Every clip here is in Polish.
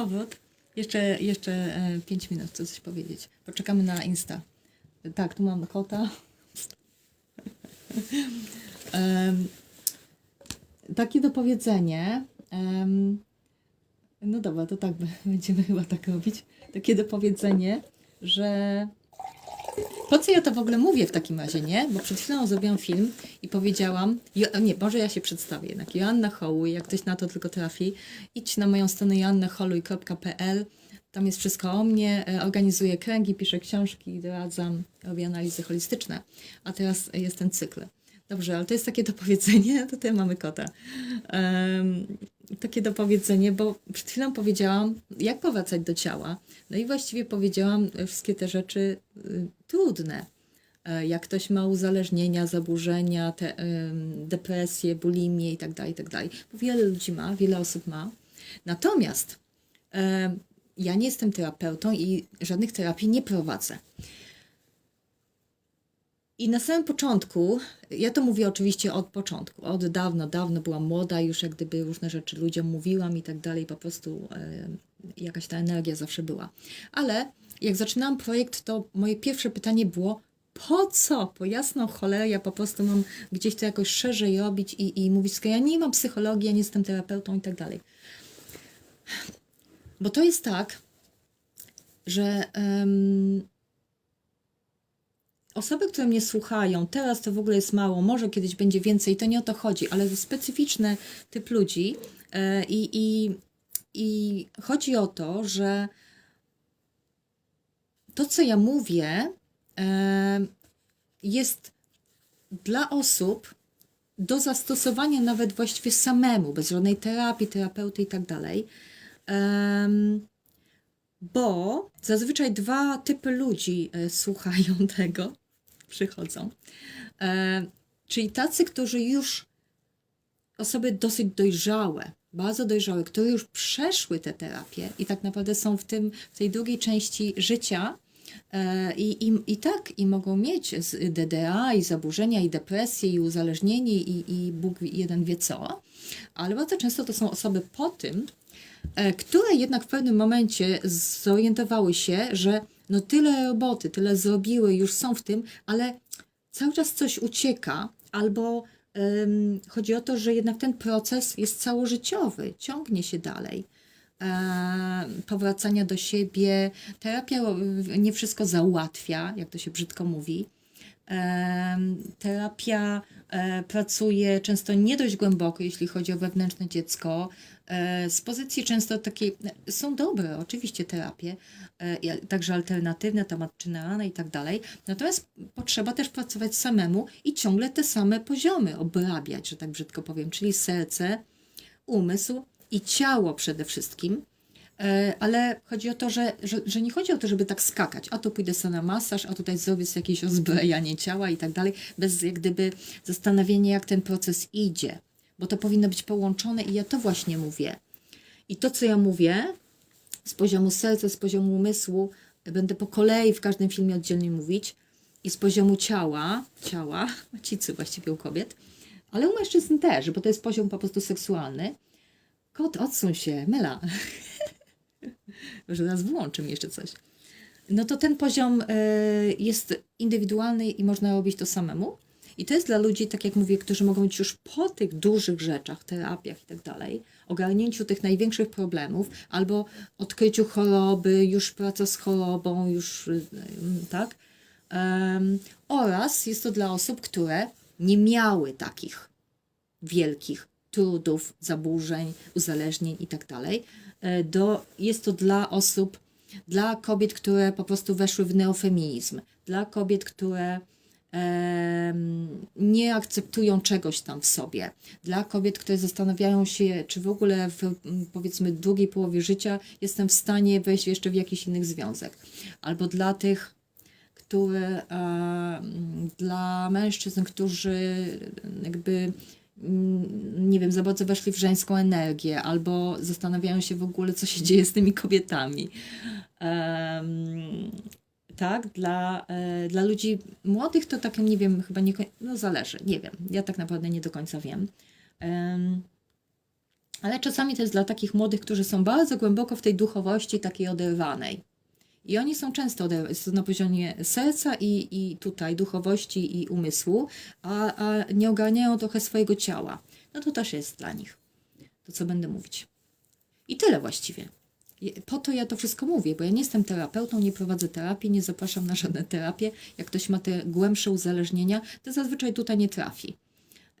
powrót. Jeszcze, jeszcze 5 minut, chcę coś powiedzieć. Poczekamy na Insta. Tak, tu mam kota. Em, takie dopowiedzenie. em, no dobra, to tak będziemy chyba tak robić. Takie dopowiedzenie, że po co ja to w ogóle mówię w takim razie, nie? Bo przed chwilą zrobiłam film i powiedziałam, jo, nie, może ja się przedstawię jednak, Joanna Hołuj, jak ktoś na to tylko trafi, idź na moją stronę joannaholuj.pl, tam jest wszystko o mnie, e, organizuję kręgi, piszę książki, doradzam, robię analizy holistyczne, a teraz jest ten cykl. Dobrze, ale to jest takie dopowiedzenie, tutaj mamy kota. Em, takie dopowiedzenie, bo przed chwilą powiedziałam, jak powracać do ciała. No i właściwie powiedziałam wszystkie te rzeczy y, trudne. E, Jak ktoś ma uzależnienia, zaburzenia, te, ym, depresję, bulimię i tak dalej, i tak. Bo wiele ludzi ma, wiele osób ma. Natomiast em, ja nie jestem terapeutą i żadnych terapii nie prowadzę. I na samym początku, ja to mówię oczywiście od początku, od dawno, dawno byłam młoda, już jak gdyby różne rzeczy ludziom mówiłam i tak dalej, po prostu jakaś ta energia zawsze była. Ale jak zaczynałam projekt, to moje pierwsze pytanie było, po co? Po jasną cholerę, ja po prostu mam gdzieś to jakoś szerzej robić i, i mówić, skoro ja nie mam psychologii, ja nie jestem terapeutą i tak dalej. Bo to jest tak, że Osoby, które mnie słuchają, teraz to w ogóle jest mało, może kiedyś będzie więcej, to nie o to chodzi, ale specyficzny typ ludzi e, i, i, i chodzi o to, że to, co ja mówię, e, jest dla osób do zastosowania nawet właściwie samemu, bez żadnej terapii, terapeuty i tak dalej. Bo zazwyczaj dwa typy ludzi e, słuchają tego, przychodzą. E, czyli tacy, którzy już, osoby dosyć dojrzałe, bardzo dojrzałe, które już przeszły te terapie i tak naprawdę są w, tym, w tej drugiej części życia. e, I, i, I tak, i mogą mieć DDA, i zaburzenia, i depresję, i uzależnienie, i, i Bóg jeden wie co, ale bardzo często to są osoby po tym, e, które jednak w pewnym momencie zorientowały się, że no tyle roboty, tyle zrobiły, już są w tym, ale cały czas coś ucieka, albo em, chodzi o to, że jednak ten proces jest całożyciowy, ciągnie się dalej. E, powracania do siebie, terapia ro- nie wszystko załatwia, jak to się brzydko mówi. Em, Terapia e, pracuje często nie dość głęboko, jeśli chodzi o wewnętrzne dziecko. E, Z pozycji często takiej, są dobre oczywiście terapie, e, także alternatywne, tematyczne i tak dalej. Natomiast potrzeba też pracować samemu i ciągle te same poziomy obrabiać, że tak brzydko powiem, czyli serce, umysł i ciało przede wszystkim. E, Ale chodzi o to, że, że, że nie chodzi o to, żeby tak skakać. A tu pójdę sobie na masaż, a tutaj zrobię sobie jakieś ozbrojanie ciała i tak dalej, bez jak gdyby zastanowienia, jak ten proces idzie. Bo to powinno być połączone i ja to właśnie mówię. I to, co ja mówię, z poziomu serca, z poziomu umysłu, będę po kolei w każdym filmie oddzielnie mówić, i z poziomu ciała, ciała, macicy właściwie u kobiet, ale u mężczyzn też, bo to jest poziom po prostu seksualny. Kot, odsuń się, Mela. Może teraz włączę mi jeszcze coś. No to ten poziom y, jest indywidualny i można robić to samemu. I to jest dla ludzi, tak jak mówię, którzy mogą być już po tych dużych rzeczach, terapiach i tak dalej, ogarnięciu tych największych problemów, albo odkryciu choroby, już praca z chorobą, już y, tak. Em, oraz jest to dla osób, które nie miały takich wielkich trudów, zaburzeń, uzależnień i tak dalej. E, Do, jest to dla osób, dla kobiet, które po prostu weszły w neofeminizm, dla kobiet, które em, nie akceptują czegoś tam w sobie, dla kobiet, które zastanawiają się, czy w ogóle w m, powiedzmy drugiej połowie życia jestem w stanie wejść jeszcze w jakiś inny związek, albo dla tych, które e, dla mężczyzn, którzy jakby mm, nie wiem, za bardzo weszli w żeńską energię, albo zastanawiają się w ogóle, co się dzieje z tymi kobietami. Em, tak, dla, e, dla ludzi młodych to tak, nie wiem, chyba nie, no zależy, nie wiem, ja tak naprawdę nie do końca wiem. Em, Ale czasami to jest dla takich młodych, którzy są bardzo głęboko w tej duchowości takiej oderwanej. I oni są często na poziomie serca i, i tutaj duchowości i umysłu, a, a nie ogarniają trochę swojego ciała. No to też jest dla nich to, co będę mówić. I tyle właściwie. Po to ja to wszystko mówię, bo ja nie jestem terapeutą, nie prowadzę terapii, nie zapraszam na żadne terapie. Jak ktoś ma te głębsze uzależnienia, to zazwyczaj tutaj nie trafi.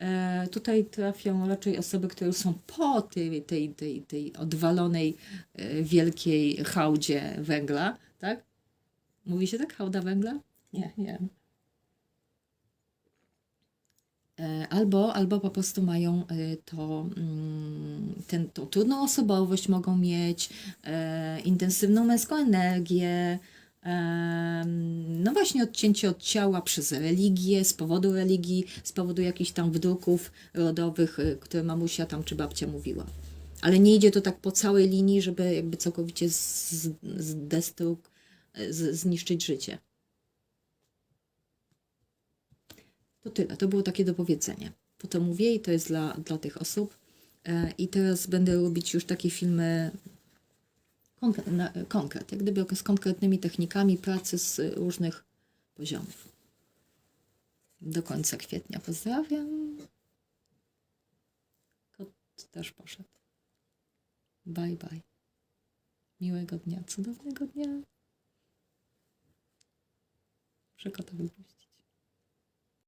E, tutaj trafią raczej osoby, które już są po tej, tej, tej, tej odwalonej, e, wielkiej hałdzie węgla, tak? Mówi się tak? Hałda węgla? Nie, nie. E, Albo, albo po prostu mają to, mm, ten, tą trudną osobowość, mogą mieć intensywną męską energię, no właśnie odcięcie od ciała przez religię, z powodu religii, z powodu jakichś tam wdruków rodowych, e, które mamusia tam czy babcia mówiła. Ale nie idzie to tak po całej linii, żeby jakby całkowicie zdestruk, zniszczyć życie. To tyle, to było takie dopowiedzenie. Po to mówię i to jest dla, dla tych osób. E, I teraz będę robić już takie filmy konkret, na, konkret, jak gdyby z konkretnymi technikami pracy z różnych poziomów. Do końca kwietnia pozdrawiam. Kot też poszedł. Bye bye. Miłego dnia, cudownego dnia. Muszę kota wypuścić.